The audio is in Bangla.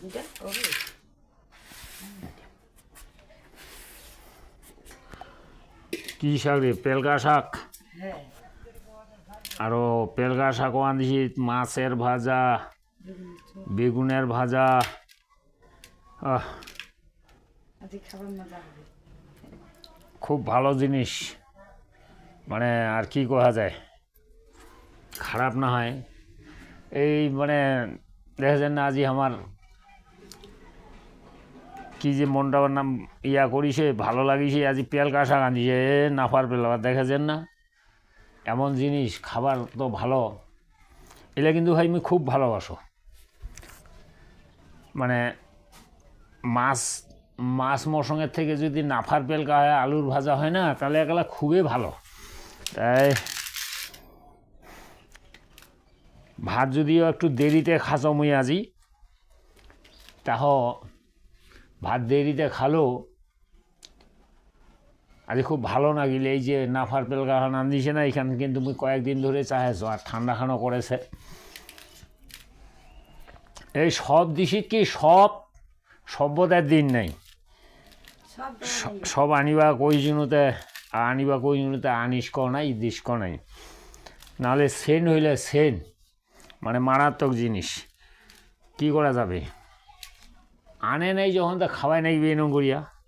দুটা ওরে কি শাক রে পেলকা শাক আরও পেলকা শাকও আনছি মাছের ভাজা বেগুনের ভাজা খুব ভালো জিনিস। মানে আর কি করা যায়? খারাপ না হয়। এই মানে দেখা যায় না আজি আমার কি যে মনটা নাম ইয়া করিছে ভালো লাগিছে আজি পেল কাঁসা এ নাফার পেল দেখা যান না? এমন জিনিস, খাবার তো ভালো। এলে কিন্তু ভাই আমি খুব ভালোবাসো। মানে মাছ মাছ মশঙের থেকে যদি নাফার পেলকা হয়, আলুর ভাজা হয় না, তাহলে একলা খুবই ভালো। তাই ভাত যদিও একটু দেরিতে খাচো মুই আজি, তাহ ভাত দেরিতে খালো। আজি খুব ভালো লাগিলে এই যে নাফার পেলকা নাম দিছে না এখানে কিন্তু মুই কয়েকদিন ধরে চাহেছো আর ঠান্ডা খানো করেছে। এই সব দিশিত কি সব সভ্যতার দিন নাই? সব আনিবা কইজনুতে আনিবা কইজনুতে আনিস ক নাই দিস ক নাই। নাহলে সেন হইলে সেন মানে মারাত্মক জিনিস। কি করা যাবে? આને નહીં જો તો ખાવાય નહીં બેનું ગુડિયા